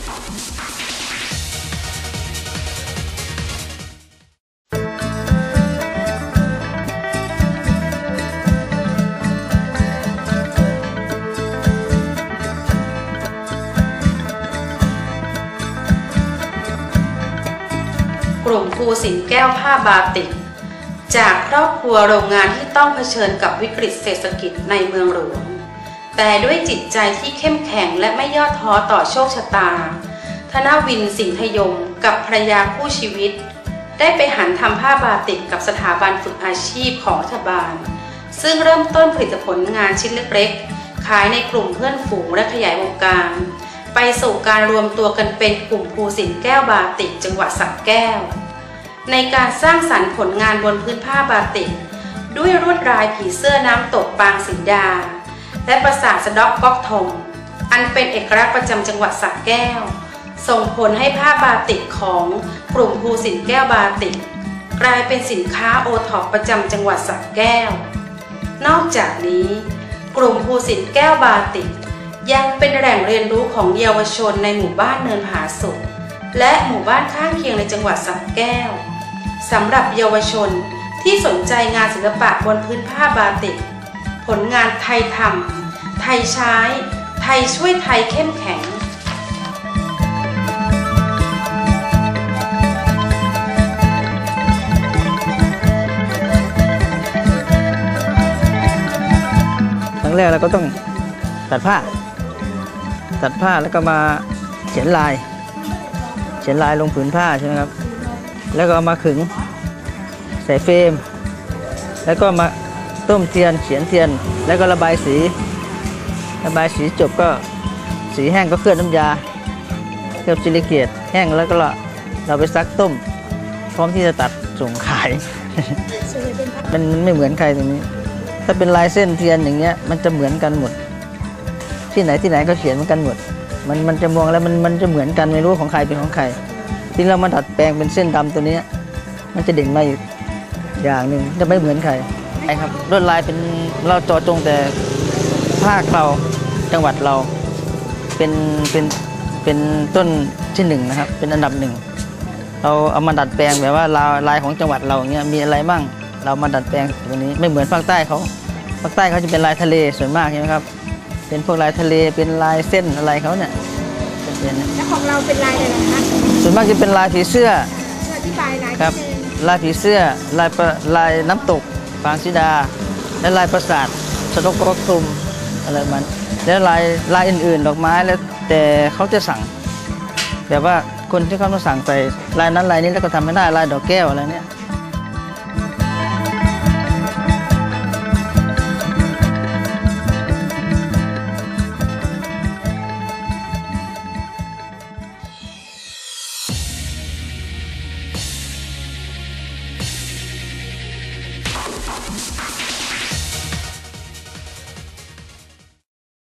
กลุ่มภูสินแก้วผ้าบาติก จากครอบครัวโรงงานที่ต้องเผชิญกับวิกฤตเศรษฐกิจในเมืองหลวง แต่ด้วยจิตใจที่เข้มแข็งและไม่ย่อท้อต่อโชคชะตา ธนวินสิงห์ทยงกับภรรยาคู่ชีวิต ได้ไปหันทำผ้าบาติกกับสถาบันฝึกอาชีพของรัฐบาล ซึ่งเริ่มต้นผลิตผลงานชิ้นเล็กๆ ขายในกลุ่มเพื่อนฝูงและขยายวงการ ไปสู่การรวมตัวกันเป็นกลุ่มภูสินแก้วบาติกจังหวัดสระแก้ว ในการสร้างสรรค์ผลงานบนพื้นผ้าบาติก ด้วยลวดลายผีเสื้อน้ำตกปางสีดา และปราสาทสะเดอกก๊อกทงอันเป็นเอกลักษณ์ประจำจังหวัดสระแก้ว ส่งผลให้ผ้าบาติกของกลุ่มภูสินแก้วบาติก กลายเป็นสินค้าโอท็อปประจำจังหวัดสระแก้ว นอกจากนี้ กลุ่มภูสินแก้วบาติก ยังเป็นแหล่งเรียนรู้ของเยาวชนในหมู่บ้านเนินผาสุกและหมู่บ้านข้างเคียงในจังหวัดสระแก้วสำหรับเยาวชนที่สนใจงานศิลปะบนพื้นผ้าบาติก ผลงานไทยทำ ไทยใช้ ไทยช่วยไทยเข้มแข็งครั้งแรกเราก็ต้องตัดผ้า ตัดผ้าแล้วก็มาเขียนลาย เขียนลายลงผืนผ้าใช่ไหมครับ แล้วก็เอามาขึงใส่เฟรม แล้วก็มาต้มเทียน เขียนเทียน แล้วก็ระบายสี ระบายสีจบก็สีแห้งก็เคลือบน้ำยา เคลือบซิลิเกตแห้งแล้วก็เราไปซักต้ม พร้อมที่จะตัดส่งขายมันมันไม่เหมือนใครตรงนี้ ถ้าเป็นลายเส้นเทียนอย่างเงี้ยมันจะเหมือนกันหมด ที่ไหนที่ไหนก็เขียนเหมือนกันหมด มันมันจะมองแล้วมันมันจะเหมือนกันไม่รู้ของใครเป็นของใครที่เรามาดัดแปลงเป็นเส้นดำตัวเนี้ยมันจะเด่นมาอีกอย่างหนึ่งจะไม่เหมือนใครใช่ครับลวดลายเป็นเราจอจงแต่ ภาคเราจังหวัดเราเป็นเป็นเป็นต้นที่หนึ่งนะครับ เป็นอันดับหนึ่งเราเอามาดัดแปลงแบบว่าลายลายของจังหวัดเราอย่างเงี้ยมีอะไรบ้างเรามาดัดแปลงตรงนี้ไม่เหมือนภาคใต้เขาภาคใต้เขาจะเป็นลายทะเลส่วนมากใช่ไหมครับ เป็นพวกลายทะเลเป็นลายเส้นอะไรเขาเนี่ยจะเป็นแล้วของเราเป็นลายอะไรนะคะส่วนมากจะเป็นลายผีเสื้อช่วยอธิบายลายครับนิดนึงลายผีเสื้อลายประลายน้ำตกปางสีดา และลายปราสาทสะดกกระคลุม อะไรมัน แล้วลายลายอื่นๆ ดอกไม้แล้วแต่เขาจะสั่ง แบบว่าคนที่เขามาสั่งไปลายนั้นลายนี้แล้วก็ทำไม่ได้ลายดอกแก้วอะไรเนี่ย